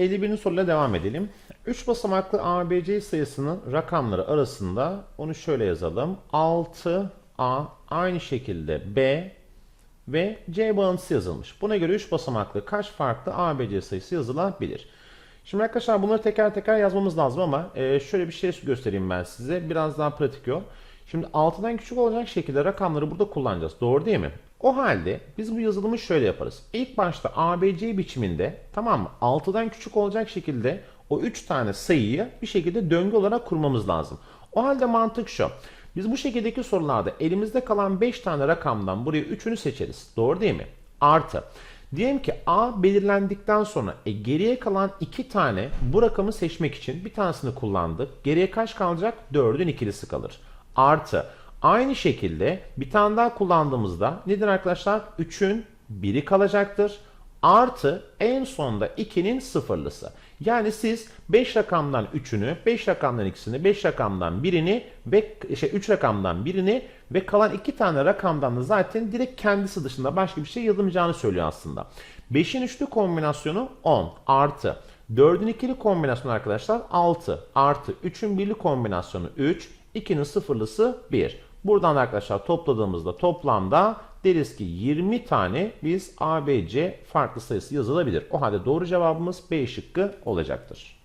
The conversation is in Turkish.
51. soruyla devam edelim. 3 basamaklı ABC sayısının rakamları arasında onu şöyle yazalım. 6A aynı şekilde B ve C bağıntısı yazılmış. Buna göre 3 basamaklı kaç farklı ABC sayısı yazılabilir? Şimdi arkadaşlar bunları teker teker yazmamız lazım ama e, şöyle bir şey göstereyim ben size. Biraz daha pratik yol. Şimdi 6'dan küçük olacak şekilde rakamları burada kullanacağız. Doğru değil mi? O halde biz bu yazılımı şöyle yaparız. İlk başta ABC biçiminde tamam mı? 6'dan küçük olacak şekilde o 3 tane sayıyı bir şekilde döngü olarak kurmamız lazım. O halde mantık şu. Biz bu şekildeki sorularda elimizde kalan 5 tane rakamdan buraya 3'ünü seçeriz. Doğru değil mi? Artı. Diyelim ki A belirlendikten sonra e, geriye kalan 2 tane bu rakamı seçmek için bir tanesini kullandık. Geriye kaç kalacak? 4'ün ikilisi kalır. Artı. Aynı şekilde bir tane daha kullandığımızda nedir arkadaşlar? 3'ün biri kalacaktır. Artı en sonda 2'nin sıfırlısı. Yani siz 5 rakamdan 3'ünü, 5 rakamdan ikisini, 5 rakamdan birini ve şey 3 rakamdan birini ve kalan 2 tane rakamdan da zaten direkt kendisi dışında başka bir şey yazılmayacağını söylüyor aslında. 5'in üçlü kombinasyonu 10 artı 4'ün ikili kombinasyonu arkadaşlar 6 artı 3'ün birli kombinasyonu 3, 2'nin sıfırlısı 1. Buradan da arkadaşlar topladığımızda toplamda deriz ki 20 tane biz ABC farklı sayısı yazılabilir. O halde doğru cevabımız B şıkkı olacaktır.